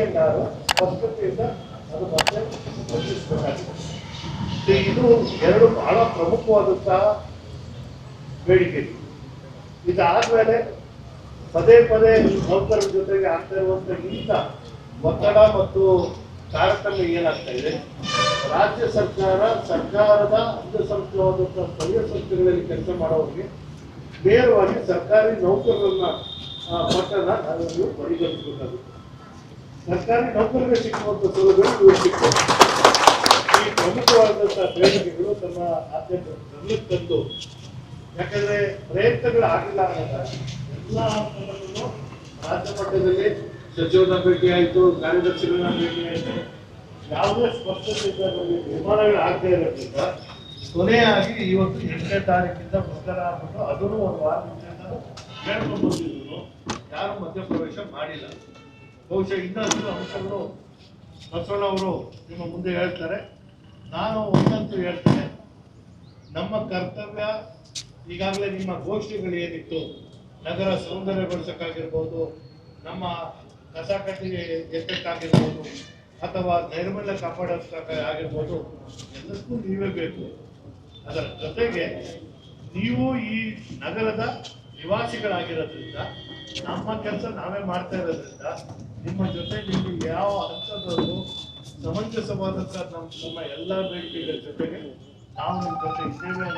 N R ಇದು ಎರಡು ಬಹಳ ಪ್ರಮುಖವಾದಂತಹ ಬೇಡಿಕೆ. ಇದಾದ್ಮೇಲೆ ಪದೇ ಪದೇ ನೌಕರರ ಜೊತೆಗೆ ಆಗ್ತಾ ಇರುವಂತ ಇಂಥ ಒತ್ತಡ ಮತ್ತು ತಾರತಮ್ಯ ಏನಾಗ್ತಾ ಇದೆ? ರಾಜ್ಯ ಸರ್ಕಾರ, ಸರ್ಕಾರದ ಅಂಗಸಂಸ್ಥೆಯಾದಂತಹ ಸ್ಥಳೀಯ ಸಂಸ್ಥೆಗಳಲ್ಲಿ ಕೆಲಸ ಮಾಡೋರಿಗೆ ನೇರವಾಗಿ ಸರ್ಕಾರಿ ನೌಕರರನ್ನ ಮಟ್ಟನ ನಾವು ನೀವು ಪರಿಗಣಿಸಬೇಕಾಗುತ್ತೆ. ಸರ್ಕಾರಿ ನೌಕರರಿಗೆ ಸಿಕ್ಕುವಂತ ಸೌಲಭ್ಯಗಳು ಸಿಗ್ತವೆ ಈ ಪ್ರಮುಖವಾದಂತಹ ಪ್ರೇರಣೆಗಳು ತಮ್ಮ ಆದ್ಯತೆ ಗಮನಕ್ಕೆ ತಂದು. ಯಾಕಂದ್ರೆ ಪ್ರಯತ್ನಗಳು ಆಗಿಲ್ಲ ಅಂತ ಎಲ್ಲ ಹಂತದಲ್ಲೂ ರಾಜ್ಯ ಮಟ್ಟದಲ್ಲಿ ಸಚಿವರನ್ನ ಭೇಟಿ ಆಯಿತು, ಕಾರ್ಯದರ್ಶಿಗಳನ್ನ ಭೇಟಿ ಆಯಿತು. ಯಾವುದೇ ಸ್ಪಷ್ಟತೆ ನಮಗೆ ನಿರ್ಮಾಣಗಳು ಆಗದೆ ಇರೋದ್ರಿಂದ ಕೊನೆಯಾಗಿ ಇವತ್ತು ಎಂಟನೇ ತಾರೀಕಿಂದ ಮುಸ್ಕರ ಆಗ್ಬಿಟ್ಟು ಅದನ್ನು ಒಂದು ವಾರ ಮುಂಚೆಯಿಂದ ಹೇಳ್ಕೊಂಡು ಬಂದಿದ್ರು ಯಾರು ಮಧ್ಯಪ್ರವೇಶ ಮಾಡಿಲ್ಲ. ಬಹುಶಃ ಇನ್ನಷ್ಟು ಅಂಶಗಳು ಅವರು ನಿಮ್ಮ ಮುಂದೆ ಹೇಳ್ತಾರೆ. ನಾನು ಒಂದಂತೂ ಹೇಳ್ತೇನೆ. ನಮ್ಮ ಕರ್ತವ್ಯ ಈಗಾಗಲೇ ನಿಮ್ಮ ಗೋಷ್ಠಿಗಳು ಏನಿತ್ತು, ನಗರ ಸೌಂದರ್ಯಗೊಳಿಸಕ್ಕಾಗಿರ್ಬೋದು, ನಮ್ಮ ಕಸ ಕಟ್ಟಿಗೆ ಎತ್ತಕ್ಕಾಗಿರ್ಬೋದು ಅಥವಾ ನೈರ್ಮಲ್ಯ ಕಾಪಾಡೋಕ್ಕಾಗಿರ್ಬೋದು ಎಲ್ಲಕ್ಕೂ ನೀವೇ ಬೇಕು. ಅದರ ಜೊತೆಗೆ ನೀವು ಈ ನಗರದ ನಿವಾಸಿಗಳಾಗಿರೋದ್ರಿಂದ ನಮ್ಮ ಕೆಲಸ ನಾವೇ ಮಾಡ್ತಾ ಇರೋದ್ರಿಂದ ನಿಮ್ಮ ಜೊತೆ ನಿಮಗೆ ಯಾವ ಹಂತದವರು ಸಮಂಜಸವಾದಂಥ ನಮ್ಮ ನಮ್ಮ ಎಲ್ಲ ಬೇಡಿಕೆಗಳ ಜೊತೆಗೆ ನಾವು ನಿಮ್ಮ ಜೊತೆ ಇದ್ದೇವೆ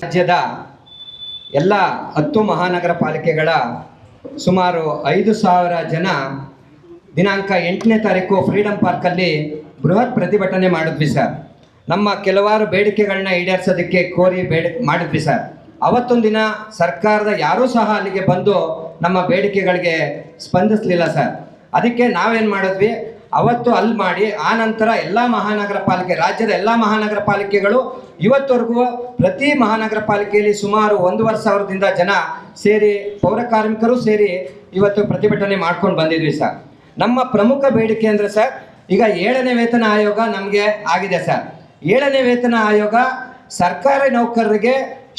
ರಾಜ್ಯದ ಎಲ್ಲ ಹತ್ತು ಮಹಾನಗರ ಪಾಲಿಕೆಗಳ ಸುಮಾರು ಐದು ಸಾವಿರ ಜನ ದಿನಾಂಕ ಎಂಟನೇ ತಾರೀಕು ಫ್ರೀಡಂ ಪಾರ್ಕಲ್ಲಿ ಬೃಹತ್ ಪ್ರತಿಭಟನೆ ಮಾಡಿದ್ವಿ ಸರ್. ನಮ್ಮ ಕೆಲವಾರು ಬೇಡಿಕೆಗಳನ್ನ ಈಡೇರಿಸೋದಕ್ಕೆ ಕೋರಿ ಬೇಡ, ಮಾಡಿದ್ವಿ ಸರ್. ಅವತ್ತೊಂದು ದಿನ ಸರ್ಕಾರದ ಯಾರೂ ಸಹ ಅಲ್ಲಿಗೆ ಬಂದು ನಮ್ಮ ಬೇಡಿಕೆಗಳಿಗೆ ಸ್ಪಂದಿಸಲಿಲ್ಲ ಸರ್. ಅದಕ್ಕೆ ನಾವೇನು ಮಾಡಿದ್ವಿ? ಅವತ್ತು ಅಲ್ಲಿ ಮಾಡಿ, ಆ ನಂತರ ಎಲ್ಲ ಮಹಾನಗರ ಪಾಲಿಕೆ, ರಾಜ್ಯದ ಎಲ್ಲ ಮಹಾನಗರ ಪಾಲಿಕೆಗಳು ಇವತ್ತವರೆಗೂ ಪ್ರತಿ ಮಹಾನಗರ ಪಾಲಿಕೆಯಲ್ಲಿ ಸುಮಾರು ಒಂದೂವರೆ ಸಾವಿರದಿಂದ ಜನ ಸೇರಿ, ಪೌರ ಕಾರ್ಮಿಕರು ಸೇರಿ ಇವತ್ತು ಪ್ರತಿಭಟನೆ ಮಾಡ್ಕೊಂಡು ಬಂದಿದ್ವಿ ಸರ್. ನಮ್ಮ ಪ್ರಮುಖ ಬೇಡಿಕೆ ಅಂದರೆ ಸರ್ ಈಗ ಏಳನೇ ವೇತನ ಆಯೋಗ ನಮಗೆ ಆಗಿದೆ ಸರ್. ಏಳನೇ ವೇತನ ಆಯೋಗ ಸರ್ಕಾರಿ ನೌಕರರಿಗೆ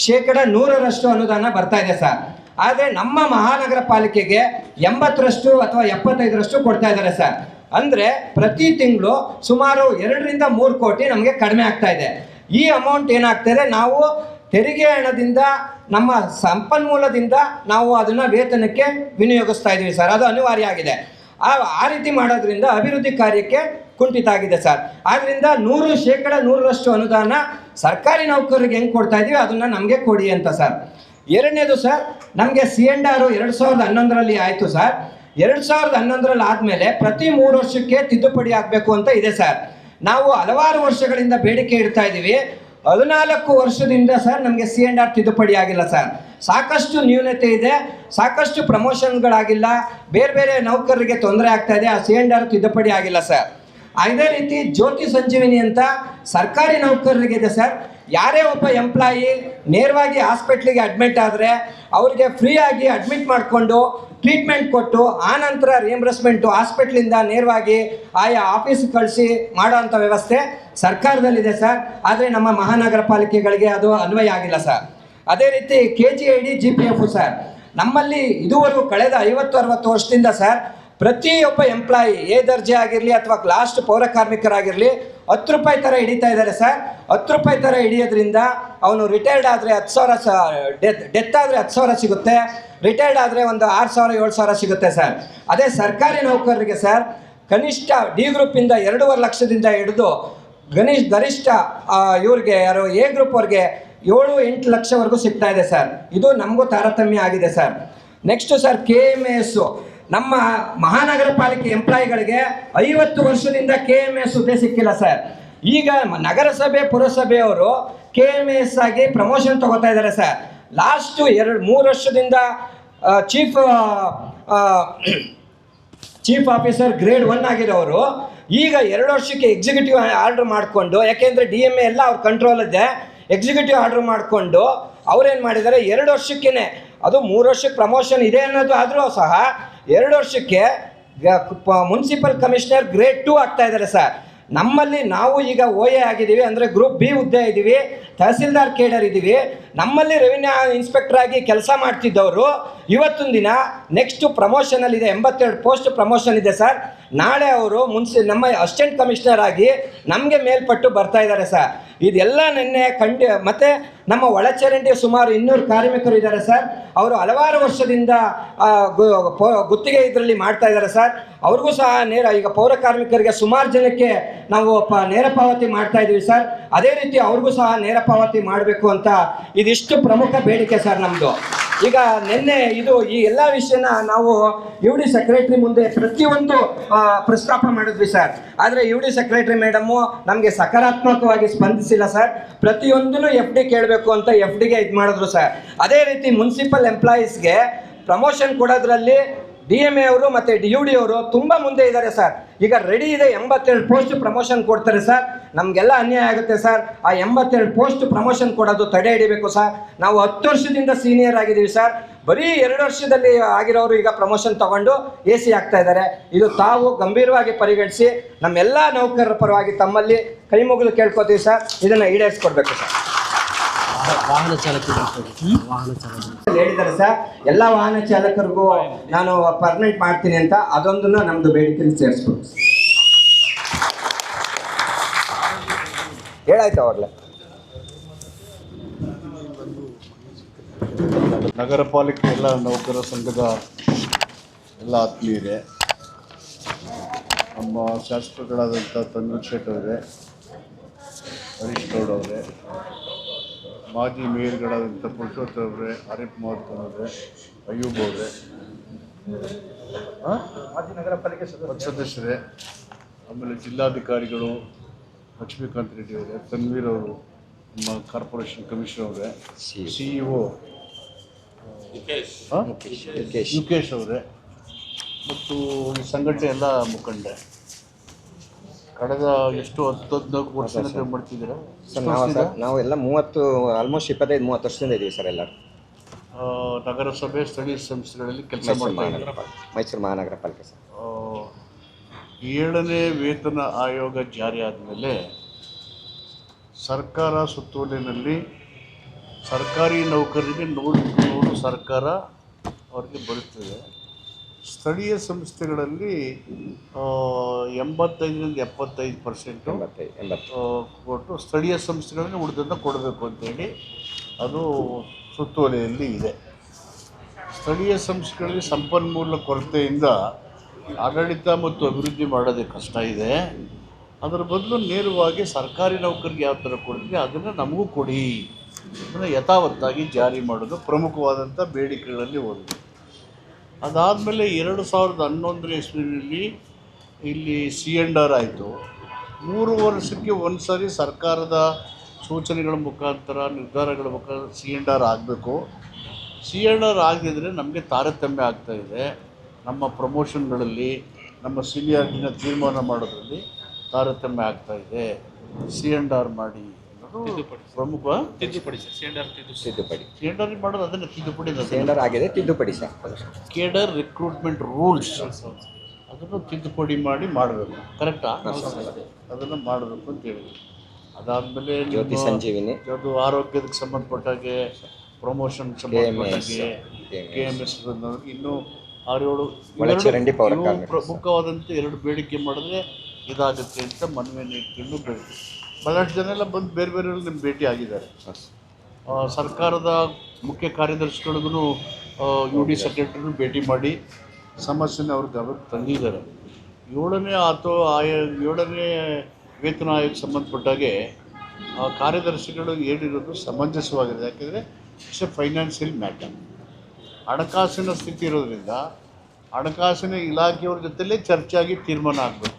ಶೇಕಡ ನೂರರಷ್ಟು ಅನುದಾನ ಬರ್ತಾ ಇದೆ ಸರ್. ಆದರೆ ನಮ್ಮ ಮಹಾನಗರ ಪಾಲಿಕೆಗೆ ಎಂಬತ್ತರಷ್ಟು ಅಥವಾ ಎಪ್ಪತ್ತೈದರಷ್ಟು ಕೊಡ್ತಾ ಇದ್ದಾರೆ ಸರ್. ಅಂದರೆ ಪ್ರತಿ ತಿಂಗಳು ಸುಮಾರು ಎರಡರಿಂದ ಮೂರು ಕೋಟಿ ನಮಗೆ ಕಡಿಮೆ ಆಗ್ತಾ ಇದೆ. ಈ ಅಮೌಂಟ್ ಏನಾಗ್ತಾ ಇದೆ? ನಾವು ತೆರಿಗೆ ಹಣದಿಂದ, ನಮ್ಮ ಸಂಪನ್ಮೂಲದಿಂದ ನಾವು ಅದನ್ನು ವೇತನಕ್ಕೆ ವಿನಿಯೋಗಿಸ್ತಾ ಇದ್ದೀವಿ ಸರ್. ಅದು ಅನಿವಾರ್ಯ ಆಗಿದೆ. ಆ ಆ ರೀತಿ ಮಾಡೋದ್ರಿಂದ ಅಭಿವೃದ್ಧಿ ಕಾರ್ಯಕ್ಕೆ ಕುಂಠಿತ ಆಗಿದೆ ಸರ್. ಆದ್ದರಿಂದ ನೂರು ಶೇಕಡ ನೂರರಷ್ಟು ಅನುದಾನ ಸರ್ಕಾರಿ ನೌಕರರಿಗೆ ಹೆಂಗೆ ಕೊಡ್ತಾ ಇದೀವಿ, ಅದನ್ನು ನಮಗೆ ಕೊಡಿ ಅಂತ ಸರ್. ಎರಡನೇದು ಸರ್, ನಮಗೆ ಸಿ ಎನ್ ಆರು ಎರಡು ಸಾವಿರದ ಹನ್ನೊಂದರಲ್ಲಿ ಆಯಿತು ಸರ್. ಎರಡು ಸಾವಿರದ ಹನ್ನೊಂದರಲ್ಲಿ ಆದಮೇಲೆ ಪ್ರತಿ ಮೂರು ವರ್ಷಕ್ಕೆ ತಿದ್ದುಪಡಿ ಆಗಬೇಕು ಅಂತ ಇದೆ ಸರ್. ನಾವು ಹಲವಾರು ವರ್ಷಗಳಿಂದ ಬೇಡಿಕೆ ಇಡ್ತಾ ಇದ್ದೀವಿ ಹದಿನಾಲ್ಕು ವರ್ಷದಿಂದ ಸರ್ ನಮಗೆ ಸಿ ಎಂಡ್ ಆರ್ ತಿದ್ದುಪಡಿ ಆಗಿಲ್ಲ ಸರ್. ಸಾಕಷ್ಟು ನ್ಯೂನತೆ ಇದೆ, ಸಾಕಷ್ಟು ಪ್ರಮೋಷನ್ಗಳಾಗಿಲ್ಲ, ಬೇರೆ ಬೇರೆ ನೌಕರರಿಗೆ ತೊಂದರೆ ಆಗ್ತಾ ಇದೆ, ಆ ಸಿ ಎಂಡ್ ಆರ್ ತಿದ್ದುಪಡಿ ಆಗಿಲ್ಲ ಸರ್. ಅದೇ ರೀತಿ ಜ್ಯೋತಿ ಸಂಜೀವಿನಿ ಅಂತ ಸರ್ಕಾರಿ ನೌಕರರಿಗೆ ಇದೆ ಸರ್. ಯಾರೇ ಒಬ್ಬ ಎಂಪ್ಲಾಯಿ ನೇರವಾಗಿ ಹಾಸ್ಪಿಟ್ಲಿಗೆ ಅಡ್ಮಿಟ್ ಆದರೆ ಅವರಿಗೆ ಫ್ರೀಯಾಗಿ ಅಡ್ಮಿಟ್ ಮಾಡಿಕೊಂಡು ಟ್ರೀಟ್ಮೆಂಟ್ ಕೊಟ್ಟು ಆನಂತರ ರಿಯಂಬರ್ಸ್ಮೆಂಟು ಹಾಸ್ಪಿಟ್ಲಿಂದ ನೇರವಾಗಿ ಆಯಾ ಆಫೀಸ್ ಕಳಿಸಿ ಮಾಡೋವಂಥ ವ್ಯವಸ್ಥೆ ಸರ್ಕಾರದಲ್ಲಿದೆ ಸರ್. ಆದರೆ ನಮ್ಮ ಮಹಾನಗರ ಪಾಲಿಕೆಗಳಿಗೆ ಅದು ಅನ್ವಯ ಆಗಿಲ್ಲ ಸರ್. ಅದೇ ರೀತಿ K G I D G P F sir. ನಮ್ಮಲ್ಲಿ ಇದುವರೆಗೂ ಕಳೆದ ಐವತ್ತು, ಅರವತ್ತು ವರ್ಷದಿಂದ ಸರ್, ಪ್ರತಿಯೊಬ್ಬ ಎಂಪ್ಲಾಯಿ ಎ ದರ್ಜೆ ಆಗಿರಲಿ ಅಥವಾ ಲಾಸ್ಟ್ ಪೌರ ಕಾರ್ಮಿಕರಾಗಿರಲಿ ಹತ್ತು ರೂಪಾಯಿ ಥರ ಹಿಡಿತಾ ಇದ್ದಾರೆ ಸರ್. ಹತ್ತು ರೂಪಾಯಿ ಥರ ಹಿಡಿಯೋದ್ರಿಂದ ಅವನು ರಿಟೈರ್ಡ್ ಆದರೆ ಹತ್ತು ಸಾವಿರ ಸ ಡೆತ್ ಡೆತ್ ಆದರೆ ಹತ್ತು ಸಾವಿರ ಸಿಗುತ್ತೆ. ರಿಟೈರ್ಡ್ ಆದರೆ ಒಂದು ಆರು ಸಾವಿರ, ಏಳು ಸಾವಿರ ಸಿಗುತ್ತೆ ಸರ್. ಅದೇ ಸರ್ಕಾರಿ ನೌಕರರಿಗೆ ಸರ್, ಕನಿಷ್ಠ ಡಿ ಗ್ರೂಪಿಂದ ಎರಡೂವರೆ ಲಕ್ಷದಿಂದ ಹಿಡಿದು ಗನಿಷ್ ಗರಿಷ್ಠ ಇವ್ರಿಗೆ ಯಾರು ಎ ಗ್ರೂಪ್ ಅವ್ರಿಗೆ ಏಳು, ಎಂಟು ಲಕ್ಷವರೆಗೂ ಸಿಗ್ತಾ ಇದೆ ಸರ್. ಇದು ನಮಗೂ ತಾರತಮ್ಯ ಆಗಿದೆ sir. Next sir K M S ನಮ್ಮ ಮಹಾನಗರ ಪಾಲಿಕೆ ಎಂಪ್ಲಾಯಿಗಳಿಗೆ ಐವತ್ತು ವರ್ಷದಿಂದ ಕೆ ಎಂ ಎಸ್ ಹುದ್ದೆ ಸಿಕ್ಕಿಲ್ಲ ಸರ್. ಈಗ ನಗರಸಭೆ, ಪುರಸಭೆಯವರು ಕೆ ಎಂ ಎಸ್ ಆಗಿ ಪ್ರಮೋಷನ್ ತಗೋತಾ ಇದ್ದಾರೆ ಸರ್. ಲಾಸ್ಟು ಎರಡು, ಮೂರು ವರ್ಷದಿಂದ chief chief officer grade one ಆಗಿರೋರು, ಈಗ ಎರಡು ವರ್ಷಕ್ಕೆ ಎಕ್ಸಿಕ್ಯೂಟಿವ್ ಆರ್ಡರ್ ಮಾಡಿಕೊಂಡು, ಯಾಕೆಂದರೆ ಡಿ ಎಂ ಎ ಎಲ್ಲ ಅವ್ರ ಕಂಟ್ರೋಲ್ ಇದೆ ಎಕ್ಸಿಕ್ಯೂಟಿವ್ ಆರ್ಡರ್ ಮಾಡಿಕೊಂಡು, ಅವ್ರೇನು ಮಾಡಿದ್ದಾರೆ? ಎರಡು ವರ್ಷಕ್ಕೇ ಅದು ಮೂರು ವರ್ಷಕ್ಕೆ ಪ್ರಮೋಷನ್ ಇದೆ ಅನ್ನೋದು ಆದರೂ ಸಹ ಎರಡು ವರ್ಷಕ್ಕೆ ಮುನ್ಸಿಪಲ್ ಕಮಿಷನರ್ ಗ್ರೇಡ್ ಟೂ ಆಗ್ತಾ ಇದ್ದಾರೆ ಸರ್. ನಮ್ಮಲ್ಲಿ ನಾವು ಈಗ ಓ ಎ ಆಗಿದ್ದೀವಿ, ಅಂದರೆ ಗ್ರೂಪ್ ಬಿ ಹುದ್ದೆ ಇದ್ದೀವಿ, ತಹಸೀಲ್ದಾರ್ ಕೇಡರ್ ಇದ್ದೀವಿ. ನಮ್ಮಲ್ಲಿ ರೆವಿನ್ಯೂ ಇನ್ಸ್ಪೆಕ್ಟರ್ ಆಗಿ ಕೆಲಸ ಮಾಡ್ತಿದ್ದವರು. ಇವತ್ತೊಂದು ದಿನ ನೆಕ್ಸ್ಟ್ ಪ್ರಮೋಷನಲ್ಲಿ ಇದೆ, ಎಂಬತ್ತೆರಡು ಪೋಸ್ಟ್ ಪ್ರಮೋಷನ್ ಇದೆ ಸರ್. ನಾಳೆ ಅವರು ಮುನ್ಸಿ ನಮ್ಮ ಅಸಿಸ್ಟೆಂಟ್ ಕಮಿಷನರ್ ಆಗಿ ನಮಗೆ ಮೇಲ್ಪಟ್ಟು ಬರ್ತಾ ಇದ್ದಾರೆ ಸರ್. ಇದೆಲ್ಲ ನಿನ್ನೆ ಕಂಡು, ಮತ್ತು ನಮ್ಮ ಒಳಚರಂಡಿ ಸುಮಾರು ಇನ್ನೂರು ಕಾರ್ಮಿಕರು ಇದ್ದಾರೆ ಸರ್. ಅವರು ಹಲವಾರು ವರ್ಷದಿಂದ ಗುತ್ತಿಗೆ ಇದರಲ್ಲಿ ಮಾಡ್ತಾ ಇದ್ದಾರೆ ಸರ್. ಅವ್ರಿಗೂ ಸಹ ನೇರ, ಈಗ ಪೌರ ಕಾರ್ಮಿಕರಿಗೆ ಸುಮಾರು ಜನಕ್ಕೆ ನಾವು ಪ, ನೇರ ಪಾವತಿ ಮಾಡ್ತಾ ಇದ್ದೀವಿ ಸರ್. ಅದೇ ರೀತಿ ಅವ್ರಿಗೂ ಸಹ ನೇರ ಪಾವತಿ ಮಾಡಬೇಕು ಅಂತ ಇದಿಷ್ಟು ಪ್ರಮುಖ ಬೇಡಿಕೆ ಸರ್ ನಮ್ಮದು ಈಗ ನಿನ್ನೆ ಇದು, ಈ ಎಲ್ಲ ವಿಷಯನ ನಾವು ಯು ಡಿ ಸೆಕ್ರೆಟರಿ ಮುಂದೆ ಪ್ರತಿಯೊಂದು ಪ್ರಸ್ತಾಪ ಮಾಡಿದ್ವಿ ಸರ್. ಆದರೆ ಯು ಡಿ ಸೆಕ್ರೆಟರಿ ಮೇಡಮ್ಮು ನಮಗೆ ಸಕಾರಾತ್ಮಕವಾಗಿ ಸ್ಪಂದಿಸಿಲ್ಲ ಸರ್ ಪ್ರತಿಯೊಂದನ್ನು ಎಫ್ ಡಿ ಕೇಳಬೇಕು ಅಂತ ಎಫ್ ಡಿಗೆ ಇದು ಮಾಡಿದ್ರು ಸರ್ ಅದೇ ರೀತಿ ಮುನ್ಸಿಪಲ್ ಎಂಪ್ಲಾಯೀಸ್ಗೆ ಪ್ರಮೋಷನ್ ಕೊಡೋದ್ರಲ್ಲಿ ಡಿ ಎಂ ಎ ಅವರು ಮತ್ತು ಡಿ ಯು ಡಿ ಅವರು ತುಂಬ ಮುಂದೆ ಇದ್ದಾರೆ ಸರ್. ಈಗ ರೆಡಿ ಇದೆ ಎಂಬತ್ತೆರಡು ಪೋಸ್ಟ್ ಪ್ರಮೋಷನ್ ಕೊಡ್ತಾರೆ ಸರ್. ನಮಗೆಲ್ಲ ಅನ್ಯಾಯ ಆಗುತ್ತೆ ಸರ್. ಆ ಎಂಬತ್ತೆರಡು ಪೋಸ್ಟ್ ಪ್ರಮೋಷನ್ ಕೊಡೋದು ತಡೆ ಹಿಡಿಬೇಕು ಸರ್. ನಾವು ಹತ್ತು ವರ್ಷದಿಂದ ಸೀನಿಯರ್ ಆಗಿದ್ದೀವಿ ಸರ್. ಬರೀ ಎರಡು ವರ್ಷದಲ್ಲಿ ಆಗಿರೋರು ಈಗ ಪ್ರಮೋಷನ್ ತಗೊಂಡು ಎ ಸಿ ಆಗ್ತಾ ಇದ್ದಾರೆ. ಇದು ತಾವು ಗಂಭೀರವಾಗಿ ಪರಿಗಣಿಸಿ ನಮ್ಮೆಲ್ಲ ನೌಕರರ ಪರವಾಗಿ ತಮ್ಮಲ್ಲಿ ಕೈ ಮುಗಿದು ಕೇಳ್ಕೊತೀವಿ ಸರ್. ಇದನ್ನು ಈಡೇರಿಸ್ಕೊಡ್ಬೇಕು ಸರ್. ವಾಹನ ಚಾಲಕರು ವಾಹನ ಚಾಲಕರು. ಹೇಳಿದ್ದಾರೆ ಸರ್ ಎಲ್ಲ ವಾಹನ ಚಾಲಕರಿಗೂ ನಾನು ಪರ್ಮನೆಂಟ್ ಮಾಡ್ತೀನಿ ಅಂತ ಅದೊಂದನ್ನು ನಮ್ದು ಬೇಡಿಕೆಯಲ್ಲಿ ಸೇರಿಸ್ಬೋದು ಹೇಳಾಯ್ತು ಅವಾಗಲೇ ನಗರ ಪಾಲಿಕೆ ಎಲ್ಲ ನೌಕರ ಸಂಘದ ಎಲ್ಲ ಆತ್ಮೀಯರೇ ನಮ್ಮ ಶಾಸಕಗಳಾದಂಥ ಶೇಟ್ ಅವರೇ ಹರೀಶ್ ಗೌಡ್ ಅವರೇ ಮಾಜಿ ಮೇಯರ್ಗಳಾದಂಥ ಪುರುಷೋತ್ತಮ ಅವರೇ ಆರಿಫ್ ಮೊಹಮ್ಮದ್ ಅವರೇ ಅಯ್ಯೂಬ್ ಅವರೇ. ಪಾಲಿಕೆ ಸದಸ್ಯರೇ ಆಮೇಲೆ ಜಿಲ್ಲಾಧಿಕಾರಿಗಳು ಲಕ್ಷ್ಮೀಕಾಂತ್ ರೆಡ್ಡಿ ಅವರೇ ತನ್ವೀರ್ ಅವರು ನಮ್ಮ ಕಾರ್ಪೊರೇಷನ್ ಕಮಿಷನರ್ ಅವರೇ ಸಿಇಒ ಯುಕೇಶ್ ಅವರೇ. ಮತ್ತು ಈ ಸಂಘಟನೆ ಎಲ್ಲ ಮುಖಂಡೆ. ಕಳೆದ ಎಷ್ಟು ಹತ್ತು ಹದಿನಾಲ್ಕು ವರ್ಷದಿಂದ ಮಾಡ್ತಿದ್ದೀರಾ? ಸರ್ ನಾವು ಸರ್ ನಾವು ಎಲ್ಲ ಮೂವತ್ತು ಆಲ್ಮೋಸ್ಟ್ ಇಪ್ಪತ್ತೈದು ಮೂವತ್ತು ವರ್ಷದಿಂದ ಇದ್ದೀವಿ ಸರ್ ಎಲ್ಲರೂ. ಆ, ನಗರಸಭೆ ಸ್ಥಳೀಯ ಸಂಸ್ಥೆಗಳಲ್ಲಿ ಕೆಲಸ ಮೈಸೂರು ಮಾಡ್ತಾ ಇದ್ದೀರಾ? ಮಹಾನಗರ ಪಾಲಿಕೆ ಮೈಸೂರು ಮಹಾನಗರ ಪಾಲಿಕೆ ಸರ್. ಆ, ಏಳನೇ ವೇತನ ಆಯೋಗ ಜಾರಿ ಆದಮೇಲೆ ಸರ್ಕಾರ ಸುತ್ತೋಲಿನಲ್ಲಿ ಸರ್ಕಾರಿ ನೌಕರರಿಗೆ ನೂರು ನೂರು ಸರ್ಕಾರ ಅವ್ರಿಗೆ ಬರುತ್ತದೆ. ಸ್ಥಳೀಯ ಸಂಸ್ಥೆಗಳಲ್ಲಿ ಎಂಬತ್ತೈದರಿಂದ ಎಪ್ಪತ್ತೈದು ಪರ್ಸೆಂಟು ಕೊಟ್ಟು ಸ್ಥಳೀಯ ಸಂಸ್ಥೆಗಳಿಗೆ ಉಳಿದನ್ನು ಕೊಡಬೇಕು ಅಂತೇಳಿ ಅದು ಸುತ್ತೋಲೆಯಲ್ಲಿ ಇದೆ. ಸ್ಥಳೀಯ ಸಂಸ್ಥೆಗಳಿಗೆ ಸಂಪನ್ಮೂಲ ಕೊರತೆಯಿಂದ ಆಡಳಿತ ಮತ್ತು ಅಭಿವೃದ್ಧಿ ಮಾಡೋದೇ ಕಷ್ಟ ಇದೆ. ಅದರ ಬದಲು ನೇರವಾಗಿ ಸರ್ಕಾರಿ ನೌಕರಿಗೆ ಯಾವ ಥರ ಕೊಡ್ತೀವಿ ಅದನ್ನು ನಮಗೂ ಕೊಡಿ. ಅದನ್ನು ಯಥಾವತ್ತಾಗಿ ಜಾರಿ ಮಾಡೋದು ಪ್ರಮುಖವಾದಂಥ ಬೇಡಿಕೆಗಳಲ್ಲಿ ಒಂದು. ಅದಾದಮೇಲೆ ಎರಡು ಸಾವಿರದ ಹನ್ನೊಂದರ ಇಸ್ವಿನಲ್ಲಿ ಇಲ್ಲಿ ಸಿ ಎಂಡ್ ಆರ್ ಆಯಿತು. ಮೂರು ವರ್ಷಕ್ಕೆ ಒಂದು ಸಾರಿ ಸರ್ಕಾರದ ಸೂಚನೆಗಳ ಮುಖಾಂತರ, ನಿರ್ಧಾರಗಳ ಮುಖಾಂತರ ಸಿ ಎಂಡ್ ಆರ್ ಆಗಬೇಕು. ಸಿ ಎಂಡ್ ಆರ್ ಆಗದಿದ್ದರೆ ನಮಗೆ ತಾರತಮ್ಯ ಆಗ್ತಾ ಇದೆ. ನಮ್ಮ ಪ್ರಮೋಷನ್ಗಳಲ್ಲಿ, ನಮ್ಮ ಸೀನಿಯಾರಿಟಿನ ತೀರ್ಮಾನ ಮಾಡೋದ್ರಲ್ಲಿ ತಾರತಮ್ಯ ಆಗ್ತಾ ಇದೆ. ಸಿ ಎಂಡ್ ಆರ್ ಮಾಡಿ. ಪ್ರಮುಖ? ತಿದ್ದುಪಡಿ ಸಿ ತಿದ್ದುಪಡಿ ಆರ್ ಮಾಡೋದು ಅದನ್ನ ತಿದ್ದುಪಡಿ ಸೇಂಡರ್ ಆಗಿದೆ ತಿದ್ದುಪಡಿ ಸರ್. Cadre recruitment rules. ಅದನ್ನು ತಿದ್ದುಪಡಿ ಮಾಡಿ ಮಾಡಬೇಕು. ಕರೆಕ್ಟಾ? ಅದನ್ನು ಮಾಡಬೇಕು ಅಂತ ಹೇಳಿದ್ರು. ಅದಾದಮೇಲೆ ಜ್ಯೋತಿ ಸಂಜೀವಿನಿ. ಅದು ಆರೋಗ್ಯದಕ್ಕೆ ಸಂಬಂಧಪಟ್ಟಾಗೆ ಪ್ರಮೋಷನ್ ಸಂಬಂಧಪಟ್ಟಾಗೆ ಕೆ ಎಂ ಎಸ್ ಇನ್ನೂ ಆರು ಏಳು ಪ್ರಮುಖವಾದಂತೆ ಪ್ರಮುಖವಾದಂಥ ಎರಡು ಬೇಡಿಕೆ ಮಾಡಿದ್ರೆ ಇದಾಗುತ್ತೆ ಅಂತ ಮನವಿಯನ್ನು ಇಟ್ಕೊಂಡು ಬೇಡಿಕೆ ಬಹಳಷ್ಟು ಜನ ಎಲ್ಲ ಬಂದು ಬೇರೆ ಬೇರೆ ನಿಮ್ಮ ಭೇಟಿ ಆಗಿದ್ದಾರೆ. ಸರ್ಕಾರದ ಮುಖ್ಯ ಕಾರ್ಯದರ್ಶಿಗಳಿಗೂ ಯು ಡಿ ಸೆಕ್ರೆಟರಿನೂ ಭೇಟಿ ಮಾಡಿ ಸಮಸ್ಯೆನ ಅವ್ರ ಗಮನಕ್ಕೆ ತಂದಿದ್ದಾರೆ. ಏಳನೇ ಆತೋ ಆಯ ಏಳನೇ ವೇತನ ಆಯೋಗಕ್ಕೆ ಸಂಬಂಧಪಟ್ಟಾಗೆ ಆ ಕಾರ್ಯದರ್ಶಿಗಳು ಏನಿರೋದು ಸಮಂಜಸವಾಗಿದೆ. ಯಾಕೆಂದರೆ ಇಟ್ಸ್ ಎ ಫೈನಾನ್ಷಿಯಲ್ ಮ್ಯಾಟರ್ ಹಣಕಾಸಿನ ಸ್ಥಿತಿ ಇರೋದ್ರಿಂದ ಹಣಕಾಸಿನ ಇಲಾಖೆಯವ್ರ ಜೊತೆಲೇ ಚರ್ಚೆಯಾಗಿ ಆಗಿ ತೀರ್ಮಾನ ಆಗಬೇಕು.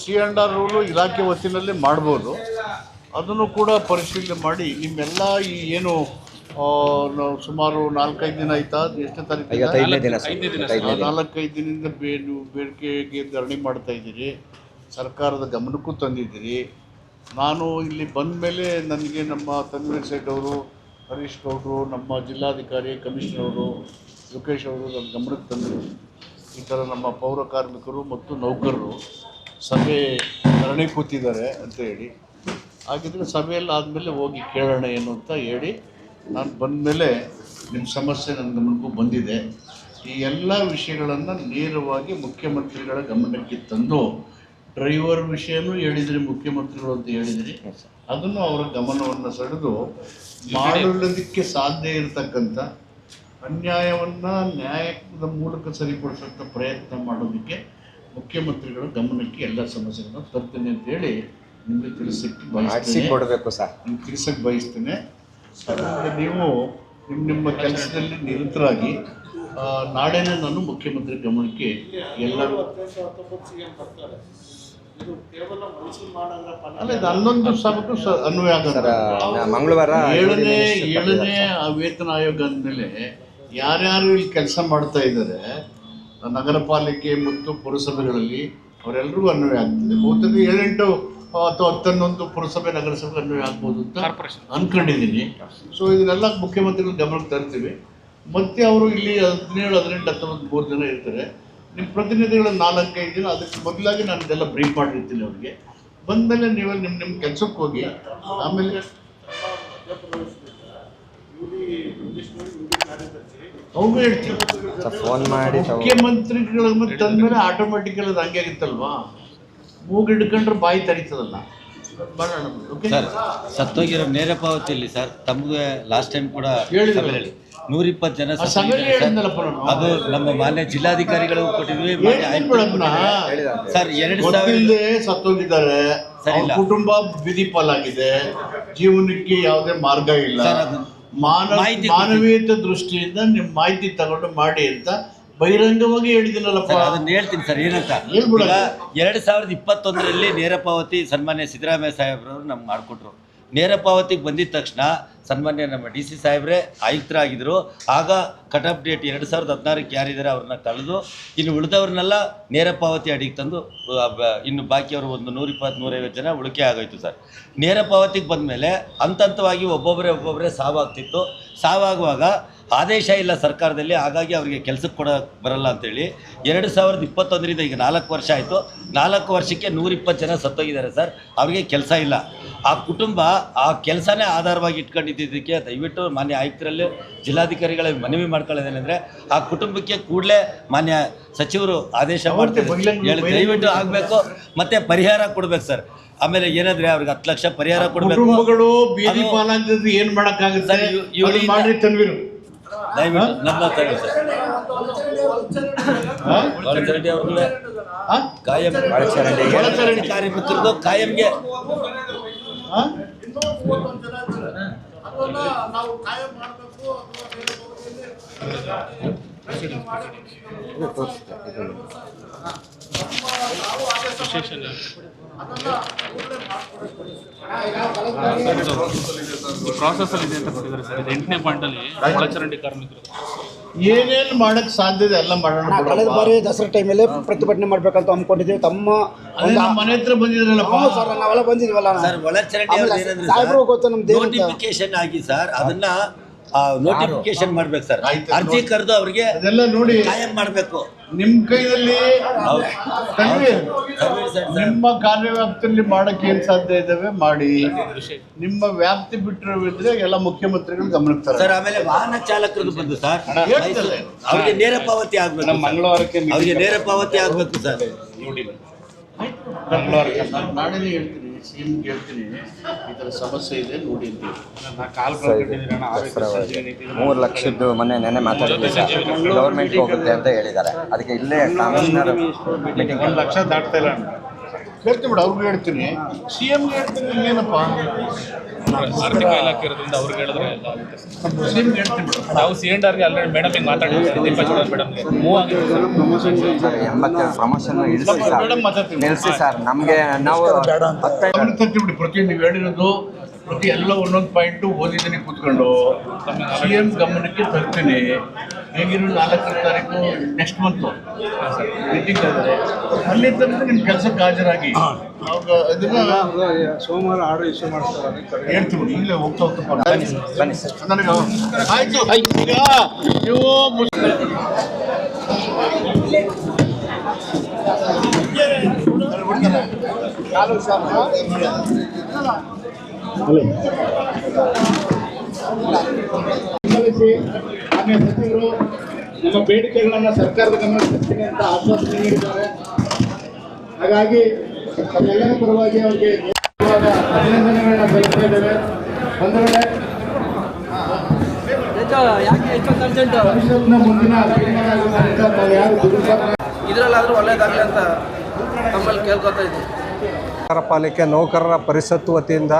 ಸಿ ಆ್ಯಂಡ್ ಆರ್ ರೂಲು ಇಲಾಖೆ ವತಿಯಲ್ಲಿ ಮಾಡ್ಬೋದು. ಅದನ್ನು ಕೂಡ ಪರಿಶೀಲನೆ ಮಾಡಿ ನಿಮ್ಮೆಲ್ಲ ಈ ಏನು ನಾವು ಸುಮಾರು ನಾಲ್ಕೈದು ದಿನ ಆಯ್ತಾ? ಎಷ್ಟನೇ ತಾರೀಕು ನಾಲ್ಕೈದು ದಿನದಿಂದ ಬೇ ನೀವು ಬೇಡಿಕೆಗೆ ಧರಣಿ ಮಾಡ್ತಾ ಇದ್ದೀರಿ. ಸರ್ಕಾರದ ಗಮನಕ್ಕೂ ತಂದಿದ್ದೀರಿ. ನಾನು ಇಲ್ಲಿ ಬಂದ ಮೇಲೆ ನನಗೆ ನಮ್ಮ ತನ್ವೀರ್ ಸೇಠ್ ಅವರು ಹರೀಶ್ ಗೌಡರು ನಮ್ಮ ಜಿಲ್ಲಾಧಿಕಾರಿ ಕಮಿಷನರ್ ಅವರು ಲೋಕೇಶ್ ಅವರು ನನ್ನ ಗಮನಕ್ಕೆ ತಂದರು ಈ ಥರ ನಮ್ಮ ಪೌರ ಕಾರ್ಮಿಕರು ಮತ್ತು ನೌಕರರು ಸಭೆ ಧರಣಿ ಕೂತಿದ್ದಾರೆ ಅಂತ ಹೇಳಿ. ಹಾಗಿದ್ರೆ ಸಭೆಯಲ್ಲಿ ಆದಮೇಲೆ ಹೋಗಿ ಕೇಳೋಣ ಏನು ಅಂತ ಹೇಳಿ ನಾನು ಬಂದಮೇಲೆ ನಿಮ್ಮ ಸಮಸ್ಯೆ ನನ್ನ ಗಮನಕ್ಕೂ ಬಂದಿದೆ. ಈ ಎಲ್ಲ ವಿಷಯಗಳನ್ನು ನೇರವಾಗಿ ಮುಖ್ಯಮಂತ್ರಿಗಳ ಗಮನಕ್ಕೆ ತಂದು ಡ್ರೈವರ್ ವಿಷಯನೂ ಹೇಳಿದ್ರಿ ಮುಖ್ಯಮಂತ್ರಿಗಳು ಅಂತ ಹೇಳಿದ್ರಿ. ಅದನ್ನು ಅವರ ಗಮನವನ್ನು ಸೆಳೆದು ಮಾಡೋದಕ್ಕೆ ಸಾಧ್ಯ ಇರತಕ್ಕಂಥ ಅನ್ಯಾಯವನ್ನು ನ್ಯಾಯದ ಮೂಲಕ ಸರಿಪಡಿಸೋಂಥ ಪ್ರಯತ್ನ ಮಾಡೋದಕ್ಕೆ ಮುಖ್ಯಮಂತ್ರಿಗಳ ಗಮನಕ್ಕೆ ಎಲ್ಲ ಸಮಸ್ಯೆಗಳನ್ನು ತರ್ತೇನೆ ಅಂತೇಳಿ ನಿಮಗೆ ತಿಳಿಸಕ್ಕೆ ಬಯಸ್ತೇನೆ. ಕೊಡಬೇಕು ಸರ್. ನಿಮ್ಗೆ ತಿಳಿಸಕ್ಕೆ ಬಯಸ್ತೇನೆ. ನೀವು ನಿಮ್ಮ ನಿಮ್ಮ ಕೆಲಸದಲ್ಲಿ ನಿರತರಾಗಿ ನಾಳೆನೇ ನಾನು ಮುಖ್ಯಮಂತ್ರಿ ಗಮನಕ್ಕೆ ಎಲ್ಲರೂ ಅಲ್ಲ ಇದು ಹನ್ನೊಂದು ಸಾವಿರಕ್ಕೂ ಸ ಅನ್ವಯ ಮಂಗಳವಾರ ಏಳನೇ ಏಳನೇ ಆ ವೇತನ ಆಯೋಗ ಅಂದಮೇಲೆ ಯಾರ್ಯಾರು ಇಲ್ಲಿ ಕೆಲಸ ಮಾಡ್ತಾ ಇದ್ದಾರೆ ನಗರ ಪಾಲಿಕೆ ಮತ್ತು ಪುರಸಭೆಗಳಲ್ಲಿ ಅವರೆಲ್ಲರಿಗೂ ಅನ್ವಯ ಆಗ್ತದೆ. ಬಹುತೇಕ ಏಳೆಂಟು ಅಥವಾ ಹತ್ತನ್ನೊಂದು ಪುರಸಭೆ ನಗರಸಭೆ ಅನ್ವಯ ಆಗ್ಬೋದು ಅಂತ ಅನ್ಕೊಂಡಿದ್ದೀನಿ. ಸೊ ಇದನ್ನೆಲ್ಲ ಮುಖ್ಯಮಂತ್ರಿಗಳು ಗಮನಕ್ಕೆ ತರ್ತೀವಿ. ಮತ್ತೆ ಅವರು ಇಲ್ಲಿ ಹದಿನೇಳು ಹದಿನೆಂಟು ಹತ್ತೊಂಬತ್ತು ಮೂರು ಜನ ಇರ್ತಾರೆ. ನಿಮ್ಮ ಪ್ರತಿನಿಧಿಗಳು ನಾಲ್ಕೈದು ದಿನ ಅದಕ್ಕೆ ಮೊದಲಾಗಿ ನಾನು ಇದೆಲ್ಲ ಬ್ರೀಫ್ ಮಾಡಿರ್ತೀನಿ ಅವ್ರಿಗೆ. ಬಂದಮೇಲೆ ನೀವು ನಿಮ್ಮ ನಿಮ್ಮ ಕೆಲಸಕ್ಕೆ ಹೋಗಿ ಆಮೇಲೆ ಅವ್ರು ಹೇಳ್ತೀವಿ. ಫೋನ್ ಮಾಡಿ ಮುಖ್ಯಮಂತ್ರಿಗಳ ತಂದ್ಮೇಲೆ ಆಟೋಮೆಟಿಕಲ್ ಅದು ಹಂಗೆ ಆಗಿತ್ತಲ್ವಾ? ಮೂಗು ಹಿಡ್ಕೊಂಡ್ರೆ ಬಾಯಿ ತರಿತದಲ್ಲ ಸರ್ ಸತ್ತೋಗಿರೋ ನೇರ ಪಾವತಿಯಲ್ಲಿ ಸರ್ ತಮಗೆ ಲಾಸ್ಟ್ ಟೈಮ್ ಕೂಡ ಹೇಳಿದ್ರು. ಸಭೆಯಲ್ಲಿ ನೂರಿಪ್ಪತ್ತು ಜನ. ಅದು ನಮ್ಮ ಮಾನ್ಯ ಜಿಲ್ಲಾಧಿಕಾರಿಗಳಿಗೂ ಕೊಟ್ಟಿದ್ವಿ. ಸರ್ ಎರಡು ಸಾವಿರ ಸತ್ತೋಗಿದ್ದಾರೆ. ಸರಿ. ಕುಟುಂಬ ಬಿದಿ ಪಾಲಾಗಿದೆ ಜೀವನಕ್ಕೆ ಯಾವುದೇ ಮಾರ್ಗ ಇಲ್ಲ. ಸರ್, ಅದು ಮಾನವ ಮಾಹಿತಿ ಮಾನವೀಯತೆ ದೃಷ್ಟಿಯಿಂದ ನಿಮ್ಮ ಮಾಹಿತಿ ತಗೊಂಡು ಮಾಡಿ ಅಂತ ಬಹಿರಂಗವಾಗಿ ಹೇಳಿದಿನಲ್ಲಪ್ಪ. ಸರ್ ಅದನ್ನ ಹೇಳ್ತೀನಿ ಸರ್ ಏನಂತ? ಎರಡು ಸಾವಿರದ ಇಪ್ಪತ್ತೊಂದರಲ್ಲಿ ನೇರ ಪಾವತಿ ಸನ್ಮಾನ್ಯ ಸಿದ್ದರಾಮಯ್ಯ ಸಾಹೇಬ್ರವರು ನಮ್ಗೆ ಮಾಡಿಕೊಟ್ರು. ನೇರ ಪಾವತಿಗೆ ಬಂದಿದ ತಕ್ಷಣ ಸನ್ಮಾನ್ಯ ನಮ್ಮ ಡಿ ಸಿ ಸಾಹೇಬ್ರೆ ಆಯುಕ್ತರಾಗಿದ್ದರು ಆಗ ಕಟ್ ಆಫ್ ಡೇಟ್ ಎರಡು ಸಾವಿರದ ಹದಿನಾರಕ್ಕೆ ಯಾರಿದ್ದಾರೆ ಅವ್ರನ್ನ ಕಳೆದು ಇನ್ನು ಉಳಿದವ್ರನ್ನೆಲ್ಲ ನೇರ ಪಾವತಿ ಅಡಿಗೆ ತಂದು ಇನ್ನು ಬಾಕಿಯವರು ಒಂದು ನೂರ ಇಪ್ಪತ್ತು ನೂರೈವತ್ತು ಜನ ಉಳಿಕೆ ಆಗೋಯ್ತು ಸರ್. ನೇರ ಪಾವತಿಗೆ ಬಂದಮೇಲೆ ಹಂತ ಹಂತವಾಗಿ ಒಬ್ಬೊಬ್ಬರೇ ಒಬ್ಬೊಬ್ಬರೇ ಸಾವಾಗ್ತಿತ್ತು. ಸಾವಾಗುವಾಗ ಆದೇಶ ಇಲ್ಲ ಸರ್ಕಾರದಲ್ಲಿ ಹಾಗಾಗಿ ಅವರಿಗೆ ಕೆಲಸಕ್ಕೆ ಕೊಡ ಬರಲ್ಲ ಅಂತೇಳಿ. ಎರಡು ಸಾವಿರದ ಇಪ್ಪತ್ತೊಂದರಿಂದ ಈಗ ನಾಲ್ಕು ವರ್ಷ ಆಯಿತು. ನಾಲ್ಕು ವರ್ಷಕ್ಕೆ ನೂರಿಪ್ಪತ್ತು ಜನ ಸತ್ತೋಗಿದ್ದಾರೆ ಸರ್. ಅವರಿಗೆ ಕೆಲಸ ಇಲ್ಲ. ಆ ಕುಟುಂಬ ಆ ಕೆಲಸನೇ ಆಧಾರವಾಗಿ ಇಟ್ಕೊಂಡಿದ್ದಕ್ಕೆ ದಯವಿಟ್ಟು ಮಾನ್ಯ ಆಯುಕ್ತರಲ್ಲಿ ಜಿಲ್ಲಾಧಿಕಾರಿಗಳ ಮನವಿ ಮಾಡ್ಕೊಳ್ಳೋದೇನೆಂದರೆ ಆ ಕುಟುಂಬಕ್ಕೆ ಕೂಡಲೇ ಮಾನ್ಯ ಸಚಿವರು ಆದೇಶ ಮಾಡ್ತಾರೆ ಹೇಳಿ ದಯವಿಟ್ಟು ಆಗಬೇಕು. ಮತ್ತೆ ಪರಿಹಾರ ಕೊಡಬೇಕು ಸರ್. ಆಮೇಲೆ ಏನಾದ್ರೆ ಅವ್ರಿಗೆ ಹತ್ತು ಲಕ್ಷ ಪರಿಹಾರ ಕೊಡಬೇಕು. ಏನ್ ಮಾಡಕ್ಕಾಗುತ್ತೆ? ದಯವಿಟ್ಟು ನಮ್ಮ ತಗೊಳ್ಳಿ ಸರ್ ಅವ್ರಿಗೆ ಹಾ? ಕಾಯಂ. ಬಾಲಚರಂಡಿ ಕಾರ್ಮಿಕರದು ಕಾಯಂಗೆ ಹಾ? ಏನೇನ್ ಮಾಡಕ್ ಸಾಧ್ಯ ಇದೆ ಎಲ್ಲ ಮಾಡೋಣ ಕಳೆದ ಬಾರಿ ದಸರಾ ಟೈಮಲ್ಲಿ ಪ್ರತಿಭಟನೆ ಮಾಡ್ಬೇಕಂತ ಅನ್ಕೊಂಡಿದ್ದೀವಿ ತಮ್ಮ ಮನೆ ಹತ್ರ ಬಂದಿದ್ರಲ್ಲಪ್ಪ ಸರ್ ನಾವೆಲ್ಲ ಬಂದಿದ್ವಲ್ಲ ಸರ್ ಒಳಚರಂಡಿ ಗೊತ್ತು ನಮ್ದು. ನೋಟಿಫಿಕೇಶನ್ ಆಗಿ ಸರ್ ಅದನ್ನ ನೋಟಿಫಿಕೇಶನ್ ಮಾಡ್ಬೇಕು ಸರ್. ಆಯ್ತು, ಅರ್ಜಿ ನೋಡಿ. ಕರೆದು ಅವ್ರಿಗೆ ಅದೆಲ್ಲ ನೋಡಿ. ಕಾಯಂ ಮಾಡಬೇಕು. ನಿಮ್ ಕೈಯಲ್ಲಿ ತನ್ವೀರ್, ನಿಮ್ಮ ಕಾರ್ಯವ್ಯಾಪ್ತಿಯಲ್ಲಿ ಮಾಡಕ್ಕೆ ಏನ್ ಸಾಧ್ಯ ಇದಾವೆ? ಮಾಡಿ. ನಿಮ್ಮ ವ್ಯಾಪ್ತಿ ಬಿಟ್ಟಿರೋದ್ರೆ ಎಲ್ಲ ಮುಖ್ಯಮಂತ್ರಿಗಳು ಗಮನಕ್ಕೆ ಸರ್ ಆಮೇಲೆ ವಾಹನ ಚಾಲಕರದ್ದು ಬಂದು ಸರ್. ಅವ್ರಿಗೆ ನೇರ ಪಾವತಿ ಆಗ್ಬೇಕು ಸರ್. ಮಂಗಳವಾರಕ್ಕೆ ಅವ್ರಿಗೆ ನೇರ ಪಾವತಿ ಆಗ್ಬೇಕು ಸರ್. ನಾನು ನಾಳೆನೇ ಹೇಳ್ತೀನಿ. ಸಿ ಹೇಳ್ತೀನಿ ಈ ಥರ ಸಮಸ್ಯೆ ಇದೆ ನೋಡಿ ಅಂತ ಹೇಳಿ. ಮೂರು ಲಕ್ಷದ್ದು ಮೊನ್ನೆ ನೆನೆ ಮಾತಾಡಿದ್ವಿ ಸರ್. ಗೌರ್ಮೆಂಟ್ ಹೋಗುತ್ತೆ ಅಂತ ಹೇಳಿದ್ದಾರೆ. ಅದಕ್ಕೆ ಇಲ್ಲೇ ಕಮಿಷನರ್ ಮೀಟಿಂಗ್ ಲಕ್ಷ ದಾಟ್ತಾ ಇಲ್ಲ ಹೇಳ್ತೀನಿ ಬಿಡು ಅವ್ರಿಗೂ ಹೇಳ್ತೀನಿ. ಸಿ ಎಮ್ಗೆ ಹೇಳ್ತೀನಿ ಇನ್ನೇನಪ್ಪ ಆರ್ಥಿಕ ಇಲಾಖೆ ಇರೋದ್ರಿಂದ ಅವ್ರಿಗೆ ಹೇಳಿದ್ರೆ ಎಲ್ಲ ಆಗುತ್ತೆ. ಸಿ ಎಮ್ಗೆ ಹೇಳ್ತೀನಿ ಬಿಡು. ನಾವು ಸಿ ಎಂಡ್ ಆರ್ಗೆ ಆಲ್ರೆಡಿ ಮೇಡಮ್ ಹಿಂಗೆ ಮಾತಾಡಿದ್ದೀವಿ ದೀಪಾ ಚೌಡರ್ ಮೇಡಮ್ಗೆ ಮೂವ್ ಆಗಿದೆ ಸರ್ ಎಂಬತ್ತೆರಡು ಪ್ರಮೋಷನ್ ಇಳಿಸಿ ಸರ್ ಮೇಡಮ್ ಮಾತಾಡ್ತೀನಿ. ನಿಲ್ಲಿಸಿ ಸರ್ ನಮಗೆ ನಾವು ಹತ್ತೈದು ಗಮನ ತರ್ತೀನಿ ಬಿಡಿ ಪ್ರತಿ ನೀವು ಹೇಳಿರೋದು ಪ್ರತಿ ಎಲ್ಲ ಒಂದೊಂದು ಪಾಯಿಂಟು ಓದಿದ್ದೀನಿ ಕೂತ್ಕೊಂಡು. ಸಿ ಎಂ ಗಮನಕ್ಕೆ ತರ್ತೀನಿ. ಹೇಗಿರೋ ನಾಲ್ಕನೇ ತಾರೀಕು ನೆಕ್ಸ್ಟ್ ಮಂತು ಮೀಟಿಂಗ್ ಆದರೆ ಅಲ್ಲಿ ತನಕ ನಿಮ್ಮ ಕೆಲಸಕ್ಕೆ ಹಾಜರಾಗಿ. ಅವಾಗ ಅದನ್ನ ಸೋಮವಾರ ಆರ್ಡರ್ ಇಶ್ಯೂ ಮಾಡ್ತಾರೆ ಹೇಳ್ತೀನಿ ಇಲ್ಲೇ ಈಗಲೇ ಹೋಗ್ತಾ ಹೋಗ್ತಾ ಸರ್ ನನಗೆ ಆಯ್ತು. ಈಗ ನೀವು ಮುಸ್- ಬೆಂಬಲಿಸಿ ಮಾನ್ಯ ಸಚಿವರು ನಮ್ಮ ಬೇಡಿಕೆಗಳನ್ನ ಸರ್ಕಾರದ ಗಮನಕ್ಕೆ ತರ್ತೀನಿ ಅಂತ ಆಶ್ವಾಸನೆ ನೀಡಿದ್ದಾರೆ. ಹಾಗಾಗಿ ತಮ್ಮೆಲ್ಲರ ಪರವಾಗಿ ಅವರಿಗೆ ಅಭಿನಂದನೆಗಳನ್ನ ಸಲ್ಲಿಸ್ತಾ ಇದ್ದೇವೆ. ಪರಿಷತ್ನ ಮುಂದಿನ ಇದರಲ್ಲಾದರೂ ಒಳ್ಳೇದಾಗಲಿ ಅಂತ ನಮ್ಮಲ್ಲಿ ಕೇಳ್ಕೊತಾ ಇದ್ದೀವಿ. ನಗರ ಪಾಲಿಕೆ ನೌಕರರ ಪರಿಷತ್ತು ವತಿಯಿಂದ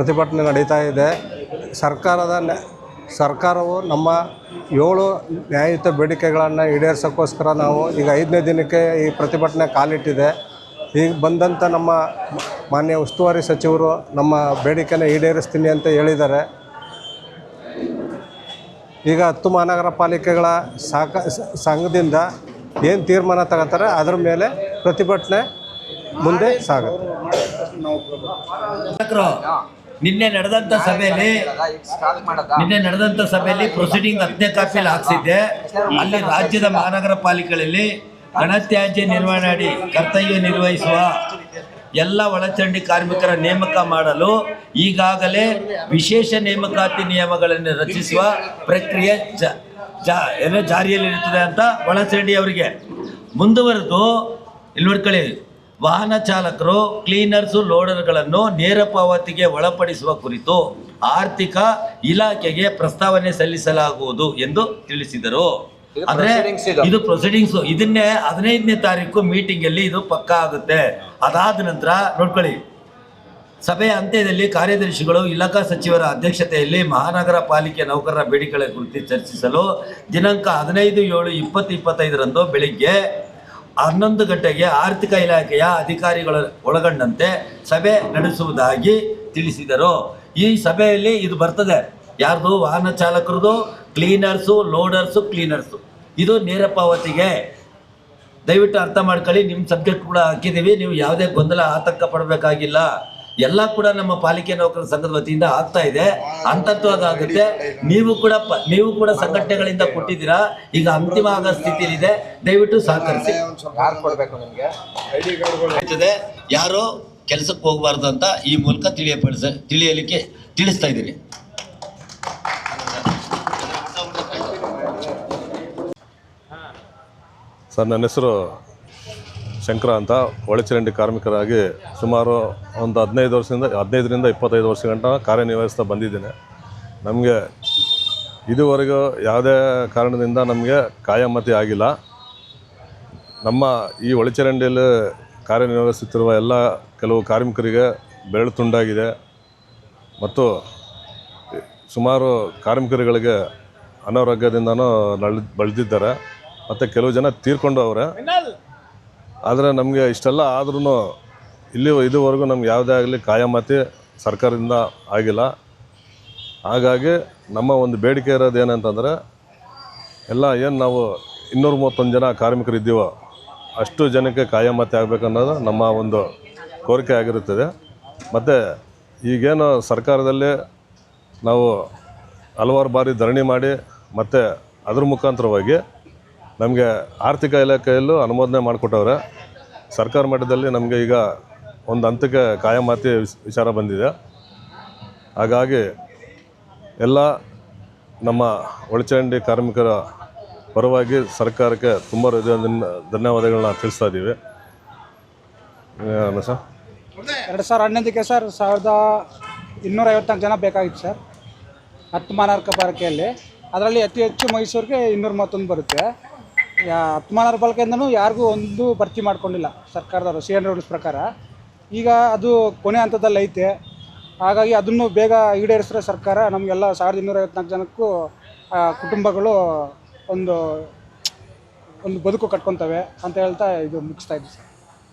ಪ್ರತಿಭಟನೆ ನಡೀತಾ ಇದೆ. ಸರ್ಕಾರದ ಸರ್ಕಾರವು ನಮ್ಮ ಏಳು ನ್ಯಾಯಯುತ ಬೇಡಿಕೆಗಳನ್ನು ಈಡೇರಿಸೋಕ್ಕೋಸ್ಕರ ನಾವು ಈಗ ಐದನೇ ದಿನಕ್ಕೆ ಈ ಪ್ರತಿಭಟನೆ ಕಾಲಿಟ್ಟಿದೆ. ಈಗ ಬಂದಂಥ ನಮ್ಮ ಮಾನ್ಯ ಉಸ್ತುವಾರಿ ಸಚಿವರು ನಮ್ಮ ಬೇಡಿಕೆನ ಈಡೇರಿಸ್ತೀನಿ ಅಂತ ಹೇಳಿದ್ದಾರೆ. ಈಗ ಹತ್ತು ಮಹಾನಗರ ಪಾಲಿಕೆಗಳ ಸಾಕ, ಸಂಘದಿಂದ ಏನು ತೀರ್ಮಾನ ತಗೋತಾರೆ ಅದರ ಮೇಲೆ ಪ್ರತಿಭಟನೆ ಮುಂದೆ ಸಾಗುತ್ತೆ. ನಿನ್ನೆ ನಡೆದಂತ ಸಭೆಯಲ್ಲಿ ನಿನ್ನೆ ನಡೆದಂತ ಸಭೆಯಲ್ಲಿ ಪ್ರೊಸೀಡಿಂಗ್ ಹತ್ತನೇ ಕಾಪಿಯಲ್ಲಿ ಹಾಕ್ಸಿದ್ದೆ. ಅಲ್ಲಿ ರಾಜ್ಯದ ಮಹಾನಗರ ಪಾಲಿಕೆಗಳಲ್ಲಿ ಘನತ್ಯಾಜ್ಯ ನಿರ್ವಹಣೆ ಅಡಿ ಕರ್ತವ್ಯ ನಿರ್ವಹಿಸುವ ಎಲ್ಲ ಒಳಚಂಡಿ ಕಾರ್ಮಿಕರ ನೇಮಕ ಮಾಡಲು ಈಗಾಗಲೇ ವಿಶೇಷ ನೇಮಕಾತಿ ನಿಯಮಗಳನ್ನು ರಚಿಸುವ ಪ್ರಕ್ರಿಯೆ ಜಾರಿಯಲ್ಲಿರುತ್ತದೆ ಅಂತ ಒಳಚಂಡಿ ಅವರಿಗೆ. ಮುಂದುವರೆದು ಇಲ್ಲಿ ನೋಡ್ಕೊಳ್ಳಿ ವಾಹನ ಚಾಲಕರು ಕ್ಲೀನರ್ಸು ಲೋಡರ್ಗಳನ್ನು ನೇರ ಪಾವತಿಗೆ ಒಳಪಡಿಸುವ ಕುರಿತು ಆರ್ಥಿಕ ಇಲಾಖೆಗೆ ಪ್ರಸ್ತಾವನೆ ಸಲ್ಲಿಸಲಾಗುವುದು ಎಂದು ತಿಳಿಸಿದರು. ಅಂದ್ರೆ ಇದು ಪ್ರೊಸೀಡಿಂಗ್ಸ್ ಇದನ್ನೇ ಹದಿನೈದನೇ ತಾರೀಕು ಮೀಟಿಂಗ್ ಅಲ್ಲಿ ಇದು ಪಕ್ಕಾ ಆಗುತ್ತೆ. ಅದಾದ ನಂತರ ನೋಡ್ಕೊಳ್ಳಿ. ಸಭೆಯ ಅಂತ್ಯದಲ್ಲಿ ಕಾರ್ಯದರ್ಶಿಗಳು ಇಲಾಖಾ ಸಚಿವರ ಅಧ್ಯಕ್ಷತೆಯಲ್ಲಿ ಮಹಾನಗರ ಪಾಲಿಕೆ ನೌಕರರ ಬೇಡಿಕೆಗಳ ಕುರಿತು ಚರ್ಚಿಸಲು ದಿನಾಂಕ ಹದಿನೈದು ಏಳು ಇಪ್ಪತ್ತು ಇಪ್ಪತ್ತೈದರಂದು ಬೆಳಿಗ್ಗೆ ಹನ್ನೊಂದು ಗಂಟೆಗೆ ಆರ್ಥಿಕ ಇಲಾಖೆಯ ಅಧಿಕಾರಿಗಳ ಒಳಗೊಂಡಂತೆ ಸಭೆ ನಡೆಸುವುದಾಗಿ ತಿಳಿಸಿದರು. ಈ ಸಭೆಯಲ್ಲಿ ಇದು ಬರ್ತದೆ. ಯಾರ್ದು ವಾಹನ ಚಾಲಕರದು, ಕ್ಲೀನರ್ಸು, ಲೋಡರ್ಸು, ಕ್ಲೀನರ್ಸು. ಇದು ನೇರ ಪಾವತಿಗೆ. ದಯವಿಟ್ಟು ಅರ್ಥ ಮಾಡ್ಕೊಳ್ಳಿ ನಿಮ್ಮ ಸಬ್ಜೆಕ್ಟ್ ಕೂಡ ಹಾಕಿದ್ದೀವಿ, ನೀವು ಯಾವುದೇ ಗೊಂದಲ ಆತಂಕ ಪಡಬೇಕಾಗಿಲ್ಲ. ಎಲ್ಲ ಕೂಡ ನಮ್ಮ ಪಾಲಿಕೆ ನೌಕರರ ಸಂಘದ ವತಿಯಿಂದ ಆಗ್ತಾ ಇದೆ. ಅಂತತ್ವಾಗುತ್ತೆ ನೀವು ಕೂಡ ಪ- ನೀವು ಕೂಡ ಸಂಘಟನೆಗಳಿಂದ ಕೊಟ್ಟಿದ್ದೀರಾ? ಈಗ ಅಂತಿಮ ಆಗೋ ಸ್ಥಿತಿಯಲ್ಲಿದೆ. ದಯವಿಟ್ಟು ಸಹಕರಿಸಿ. ಆಯ್ತದೆ. ಯಾರು ಕೆಲಸಕ್ಕೆ ಹೋಗಬಾರ್ದು ಅಂತ ಈ ಮೂಲಕ ತಿಳಿಯಪಡಿಸ ತಿಳಿಯಲಿಕ್ಕೆ ತಿಳಿಸ್ತಾ ಇದ್ದೀನಿ. ಸರ್ ನನ್ನ ಹೆಸರು ಶಂಕರ ಅಂತ ಒಳಚರಂಡಿ ಕಾರ್ಮಿಕರಾಗಿ ಸುಮಾರು ಒಂದು ಹದಿನೈದು ವರ್ಷದಿಂದ, ಹದಿನೈದರಿಂದ ಇಪ್ಪತ್ತೈದು ವರ್ಷ ಗಂಟ ಕಾರ್ಯನಿರ್ವಹಿಸ್ತಾ ಬಂದಿದ್ದೇನೆ. ನಮಗೆ ಇದುವರೆಗೂ ಯಾವುದೇ ಕಾರಣದಿಂದ ನಮಗೆ ಕಾಯಮತಿ ಆಗಿಲ್ಲ. ನಮ್ಮ ಈ ಒಳಚರಂಡಿಯಲ್ಲಿ ಕಾರ್ಯನಿರ್ವಹಿಸುತ್ತಿರುವ ಎಲ್ಲ ಕೆಲವು ಕಾರ್ಮಿಕರಿಗೆ ಬೆರಳು ತುಂಡಾಗಿದೆ. ಮತ್ತು ಸುಮಾರು ಕಾರ್ಮಿಕರುಗಳಿಗೆ ಅನಾರೋಗ್ಯದಿಂದನೂ ನಳ, ಬಳಿದಿದ್ದಾರೆ. ಮತ್ತು ಕೆಲವು ಜನ ತೀರ್ಕೊಂಡು ಅವರೆ ಆದರೆ ನಮಗೆ ಇಷ್ಟೆಲ್ಲ ಆದ್ರೂ ಇಲ್ಲಿ ಇದುವರೆಗೂ ನಮ್ಗೆ ಯಾವುದೇ ಆಗಲಿ ಕಾಯಮತಿ ಸರ್ಕಾರದಿಂದ ಆಗಿಲ್ಲ. ಹಾಗಾಗಿ ನಮ್ಮ ಒಂದು ಬೇಡಿಕೆ ಇರೋದು ಏನಂತಂದರೆ ಎಲ್ಲ ಏನು ನಾವು ಇನ್ನೂರ ಮೂವತ್ತೊಂದು ಜನ ಕಾರ್ಮಿಕರು ಇದ್ದೀವೋ ಅಷ್ಟು ಜನಕ್ಕೆ ಕಾಯಮತಿ ಆಗಬೇಕನ್ನೋದು ನಮ್ಮ ಒಂದು ಕೋರಿಕೆ ಆಗಿರುತ್ತದೆ. ಮತ್ತು ಈಗೇನು ಸರ್ಕಾರದಲ್ಲಿ ನಾವು ಹಲವಾರು ಬಾರಿ ಧರಣಿ ಮಾಡಿ ಮತ್ತು ಅದ್ರ ಮುಖಾಂತರವಾಗಿ ನಮಗೆ ಆರ್ಥಿಕ ಇಲಾಖೆಯಲ್ಲೂ ಅನುಮೋದನೆ ಮಾಡಿಕೊಟ್ಟವ್ರೆ. ಸರ್ಕಾರ ಮಟ್ಟದಲ್ಲಿ ನಮಗೆ ಈಗ ಒಂದು ಹಂತಕ್ಕೆ ಕಾಯಮಾತಿ ವಿಚಾರ ಬಂದಿದೆ. ಹಾಗಾಗಿ ಎಲ್ಲ ನಮ್ಮ ಒಳಚರಂಡಿ ಕಾರ್ಮಿಕರ ಪರವಾಗಿ ಸರ್ಕಾರಕ್ಕೆ ತುಂಬ ಧನ್ಯವಾದಗಳನ್ನ ತಿಳಿಸ್ತಾ ಇದ್ದೀವಿ. ಸರ್. ಎರಡು ಸಾವಿರ ಹನ್ನೊಂದಕ್ಕೆ ಸರ್ ಸಾವಿರದ ಇನ್ನೂರ ಐವತ್ನಾಲ್ಕು ಜನ ಬೇಕಾಗಿತ್ತು ಸರ್. ಹತ್ತು ಮಾನರ್ಕ ಪಾರ್ಕೆಯಲ್ಲಿ ಅದರಲ್ಲಿ ಅತಿ ಹೆಚ್ಚು ಮೈಸೂರಿಗೆ ಇನ್ನೂರ ಮೂವತ್ತೊಂದು ಬರುತ್ತೆ. ಯಾ ಹತ್ತು ಮಾನರ ಪಾಲಿಕೆಯಿಂದನೂ ಯಾರಿಗೂ ಒಂದು ಭರ್ತಿ ಮಾಡ್ಕೊಂಡಿಲ್ಲ ಸರ್ಕಾರದವರು ಸಿ ಎನ್ ರೂಲ್ಸ್ ಪ್ರಕಾರ. ಈಗ ಅದು ಕೊನೆ ಹಂತದಲ್ಲಿ ಐತೆ. ಹಾಗಾಗಿ ಅದನ್ನು ಬೇಗ ಈಡೇರಿಸಿದ್ರೆ ಸರ್ಕಾರ ನಮಗೆಲ್ಲ ಸಾವಿರದ ಇನ್ನೂರ ಐವತ್ನಾಲ್ಕು ಜನಕ್ಕೂ ಕುಟುಂಬಗಳು ಒಂದು ಒಂದು ಬದುಕು ಕಟ್ಕೊತವೆ ಅಂತ ಹೇಳ್ತಾ ಇದು ಮುಗಿಸ್ತಾ ಇದ್ದೀವಿ ಸರ್.